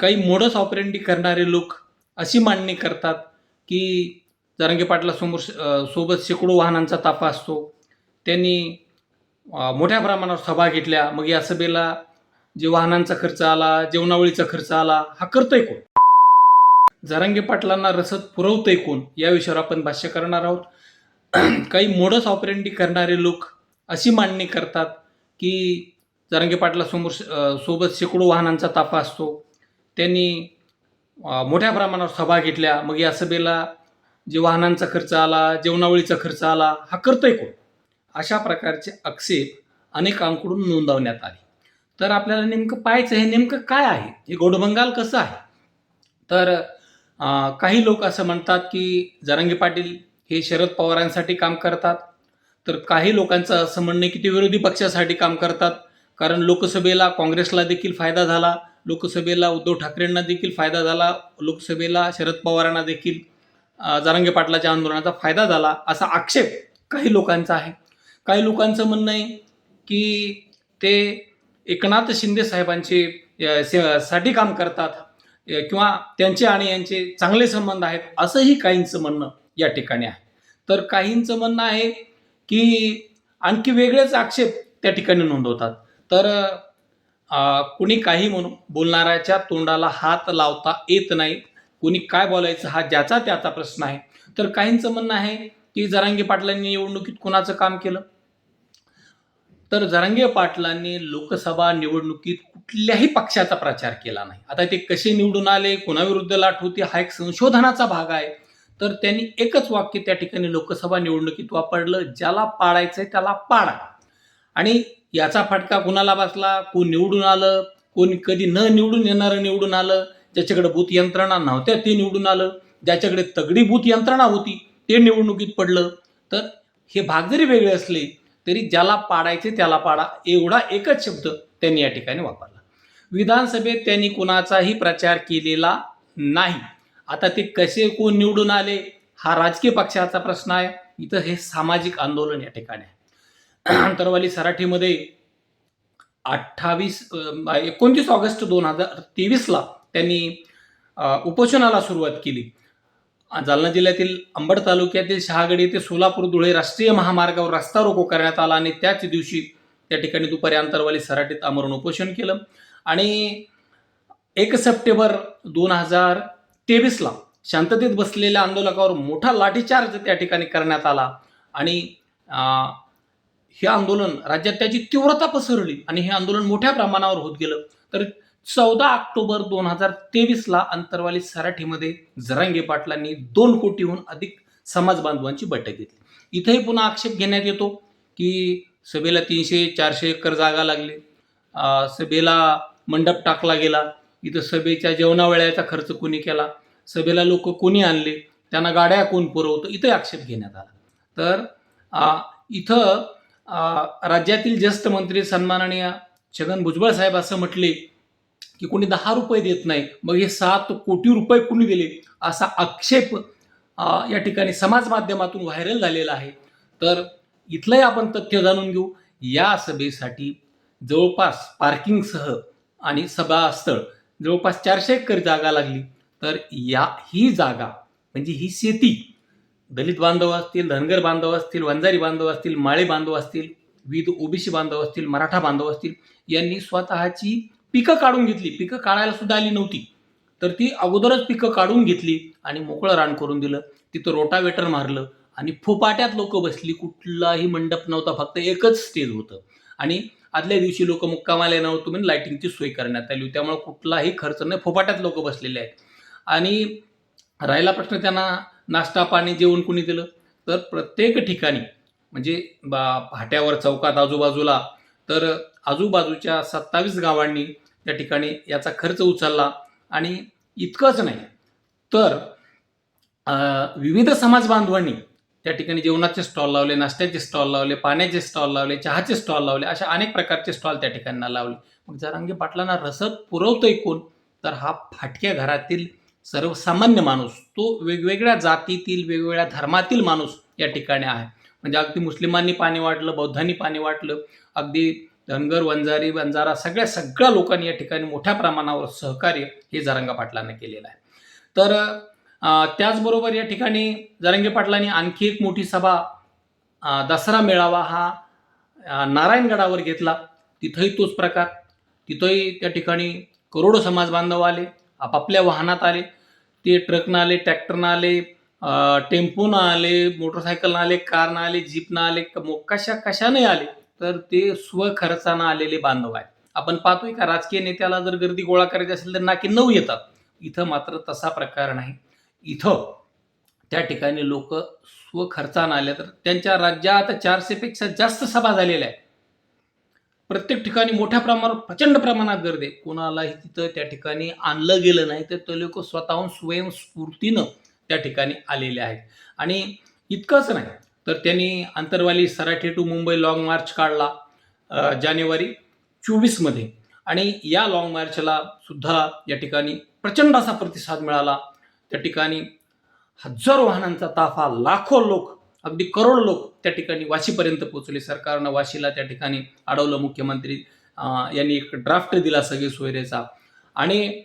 काही modus operandi करणारे लोक अशी मांडणी करतात की जरांगे पाटला समोर सोबत शेकडो वाहनांचा ताफा असतो. त्यांनी मोठ्या प्रमाणावर सभा घेतल्या. मग या सभेला जे वाहनांचा खर्च आला जेवणावळीचा खर्च आला हा करतोय कोण? जरांगे पाटलांना रसद पुरवतोय कोण? या विषयावर आपण भाष्य करणार आहोत. काही मोडस ऑपरेंडी करणारे लोक अशी मांडणी करतात की जरांगे पाटला समोर सोबत शेकडो वाहनांचा ताफा असतो. त्यांनी मोठ्या प्रमाणावर सभा घेतल्या. मग या सभेला जे वाहनांचा खर्च आला जेवणावळीचा खर्च आला हा करतोय कोण? अशा प्रकारचे आक्षेप अनेकांकडून नोंदवण्यात आले. तर आपल्याला नेमकं पाहायचं हे नेमकं काय आहे? हे गोडबंगाल कसं आहे? तर आ, काही लोक असं म्हणतात की जरांगे पाटील हे शरद पवारांसाठी काम करतात. तर काही लोकांचं असं म्हणणं की ते विरोधी पक्षासाठी काम करतात. कारण लोकसभेला काँग्रेसला देखील फायदा झाला. लोकसभेला उद्धव ठाकरेंना देखील फायदा झाला. लोकसभेला शरद पवारांना देखील जारंगे पाटलाच्या आंदोलनाचा फायदा झाला असा आक्षेप काही लोकांचा आहे. काही लोकांचं म्हणणं आहे की ते एकनाथ शिंदे साहेबांचे साठी काम करतात किंवा त्यांचे आणि यांचे चांगले संबंध आहेत असंही काहींचं म्हणणं या ठिकाणी आहे. तर काहींचं म्हणणं आहे की आणखी वेगळेच आक्षेप त्या ठिकाणी नोंदवतात. तर कुणी काही म्हणून बोलणाऱ्याच्या तोंडाला हात लावता येत नाही. कुणी काय बोलायचं हा ज्याचा त्याचा प्रश्न आहे. तर काहींचं म्हणणं आहे की जरांगे पाटलांनी निवडणुकीत कुणाचं काम केलं? तर जरांगे पाटलांनी लोकसभा निवडणुकीत कुठल्याही पक्षाचा प्रचार केला नाही. आता ते कसे निवडून आले कोणाविरुद्ध लाट होती हा एक संशोधनाचा भाग आहे. तर त्यांनी एकच वाक्य त्या ठिकाणी लोकसभा निवडणुकीत वापरलं ज्याला पाडायचंय त्याला पाडा. आणि याचा फटका कुणाला बसला? कोण निवडून आलं? कोण कधी न निवडून येणारं निवडून आलं? ज्याच्याकडे बूथ यंत्रणा नव्हत्या ते निवडून आलं. ज्याच्याकडे तगडी बूथ यंत्रणा होती ते निवडणुकीत पडलं. तर हे भाग जरी वेगळे असले तरी ज्याला पाडायचे त्याला पाडा एवढा एकच शब्द त्यांनी या ठिकाणी वापरला. विधानसभेत त्यांनी कुणाचाही प्रचार केलेला नाही. आता ते कसे कोण निवडून आले हा राजकीय पक्षाचा प्रश्न आहे. इथं हे सामाजिक आंदोलन या ठिकाणी आहे. अंतरवाली सराठीमध्ये अठ्ठावीस एकोणतीस ऑगस्ट दोन हजार तेवीसला त्यांनी उपोषणाला सुरुवात केली. जालना जिल्ह्यातील अंबड तालुक्यातील शहागड येथे सोलापूर धुळे राष्ट्रीय महामार्गावर रस्ता रोको करण्यात आला आणि त्याच दिवशी त्या ठिकाणी दुपारी अंतरवाली सराटीत आमरण उपोषण केलं. आणि एक सप्टेंबर दोन हजार तेवीसला शांततेत बसलेल्या आंदोलकावर मोठा लाठीचार्ज त्या ठिकाणी करण्यात आला आणि हे आंदोलन राज्यात त्याची तीव्रता पसरली आणि हे आंदोलन मोठ्या प्रमाणावर होत गेलं. तर चौदा ऑक्टोबर दोन हजार तेवीसला अंतरवाली सराठीमध्ये जरांगे पाटलांनी दोन कोटीहून अधिक समाज बांधवांची बैठक घेतली. इथेही पुन्हा आक्षेप घेण्यात येतो की सभेला तीनशे चारशे एकर जागा लागली. सभेला मंडप टाकला गेला. इथं सभेच्या जेवणावेळ्याचा खर्च कोणी केला? सभेला लोक कोणी आणले? त्यांना गाड्या कोण पुरवतं? इथे आक्षेप घेण्यात आला. तर इथं राज्यातील ज्येष्ठ मंत्री सन्माननीय छगन भुजबळ साहेब असं म्हटले की कोणी दहा रुपये देत नाही मग हे सात कोटी रुपये कुणी दिले? असा आक्षेप या ठिकाणी समाज माध्यमातून व्हायरल झालेला आहे. तर इथलंही आपण तथ्य जाणून घेऊ. या सभेसाठी जवळपास पार्किंगसह आणि सभास्थळ जवळपास चारशे एकर जागा लागली. तर या ही जागा म्हणजे ही शेती दलित बांधव असतील धनगर बांधव असतील वंजारी बांधव असतील माळे बांधव असतील विविध ओबीसी बांधव असतील मराठा बांधव असतील यांनी स्वतःची पिकं काढून घेतली. पिकं काढायला सुद्धा आली नव्हती. तर ती अगोदरच पिकं काढून घेतली आणि मोकळं रान करून दिलं. तिथं रोटावेटर मारलं आणि फुपाट्यात लोक बसली. कुठलाही मंडप नव्हता फक्त एकच स्टेज होतं. आणि आदल्या दिवशी लोक मुक्कामाला येणार होतो म्हणून लाईटिंगची सोय करण्यात आली त्यामुळे कुठलाही खर्च नाही. फुपाट्यात लोक बसलेले आहेत. आणि राहिला प्रश्न त्यांना नाश्ता पाणी जेवण कुणी दिलं? तर प्रत्येक ठिकाणी म्हणजे बा फाट्यावर चौकात आजूबाजूला तर आजूबाजूच्या सत्तावीस गावांनी त्या ठिकाणी याचा खर्च उचलला आणि इतकंच नाही तर विविध समाज बांधवांनी त्या ठिकाणी जेवणाचे स्टॉल लावले नाश्त्याचे स्टॉल लावले पाण्याचे स्टॉल लावले चहाचे स्टॉल लावले अशा अनेक प्रकारचे स्टॉल त्या ठिकाणी लावले. मग जरांगे पाटलांना रसद पुरवतोय कोण? तर हा फाटक्या घरातील सर्वसामान्य माणूस तो वेगवेगळ्या जातीतील वेगवेगळ्या धर्मातील माणूस या ठिकाणी आहे. म्हणजे अगदी मुस्लिमांनी पाणी वाटलं बौद्धांनी पाणी वाटलं अगदी धनगर वंजारी बंजारा सगळ्या सगळ्या लोकांनी या ठिकाणी मोठ्या प्रमाणावर सहकार्य हे जरांगा पाटलांना केलेलं आहे. तर त्याचबरोबर या ठिकाणी जरांगे पाटलांनी आणखी एक मोठी सभा दसरा मेळावा हा नारायणगडावर घेतला. तिथंही तोच प्रकार. तिथंही त्या ठिकाणी करोडो समाज बांधव आले आपापल्या वाहनात आले. ते ट्रकनं आले ट्रॅक्टरनं आले टेम्पोनं आले मोटरसायकलनं आले कारनं आले जीपनं आले कशा कशाने आले तर ते स्वखर्चानं आलेले बांधव आहेत. आपण पाहतोय का राजकीय नेत्याला जर गर्दी गोळा करायची असेल तर नाकी नऊ येतात. इथं मात्र तसा प्रकार नाही. इथं त्या ठिकाणी लोक स्वखर्चानं आले तर त्यांच्या राज्यात चारशेपेक्षा जास्त सभा झालेल्या आहेत. प्रत्येक ठिकाणी मोठ्या प्रमाणावर प्रचंड प्रमाणात गर्दी आहे. कोणालाही तिथं त्या ठिकाणी आणलं गेलं नाही तर ते लोक स्वतःहून स्वयंस्फूर्तीनं त्या ठिकाणी आलेले आहेत. आणि इतकंच नाही तर त्यांनी Antarwali Sarathi to Mumbai long march काढला जानेवारी चोवीसमध्ये. आणि या लॉंग मार्चला सुद्धा या ठिकाणी प्रचंड असा प्रतिसाद मिळाला. त्या ठिकाणी हजारो वाहनांचा ताफा लाखो लोक अगदी करोड लोक त्या ठिकाणी वाशीपर्यंत पोहोचले. सरकारनं वाशीला त्या ठिकाणी अडवलं मुख्यमंत्री यांनी एक ड्राफ्ट दिला सगळे सोयरेचा. आणि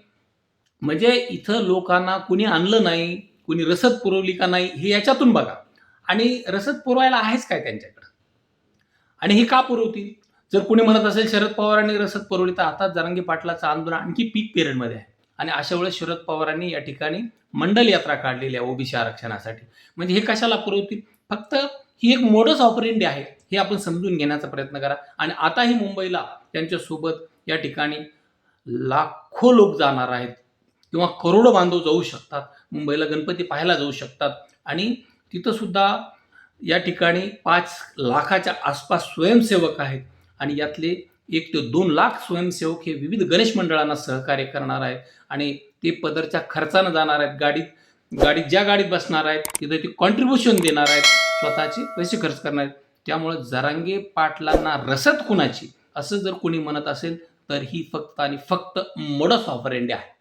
म्हणजे इथं लोकांना कुणी आणलं नाही कुणी रसद पुरवली का नाही हे याच्यातून बघा. आणि रसद पुरवायला आहेच काय त्यांच्याकडं? आणि हे का पुरवतील? जर कुणी म्हणत असेल शरद पवारांनी रसद पुरवली तर आता जरांगी पाटलाचं आंदोलन आणखी पीक पिरियडमध्ये आहे. आणि अशा वेळेस शरद पवारांनी या ठिकाणी मंडल यात्रा काढलेली आहे ओबीसी आरक्षणासाठी. म्हणजे हे कशाला पुरवतील? फक्त ही एक मोडस ऑपरेंडी आहे हे आपण समजून घेण्याचा प्रयत्न करा. आणि आताही मुंबईला त्यांच्यासोबत या ठिकाणी लाखो लोक जाणार आहेत. किंवा करोडो बांधव जाऊ शकतात. मुंबईला गणपती पाहायला जाऊ शकतात. आणि तिथंसुद्धा या ठिकाणी पाच लाखाच्या आसपास स्वयंसेवक आहेत. आणि यातले एक ते दोन लाख स्वयंसेवक हे विविध गणेश मंडळांना सहकार्य करणार आहेत. आणि ते पदरच्या खर्चानं जाणार आहेत. गाडीत गाडीत ज्या गाडीत बसणार आहेत तिथे ते कॉन्ट्रीब्युशन देणार आहेत. स्वतःचे पैसे खर्च करणार आहेत. त्यामुळं जरांगे पाटलांना रसद कुणाची? असं जर कोणी म्हणत असेल तर ही फक्त आणि फक्त मोडस ऑपरेंडी आहे.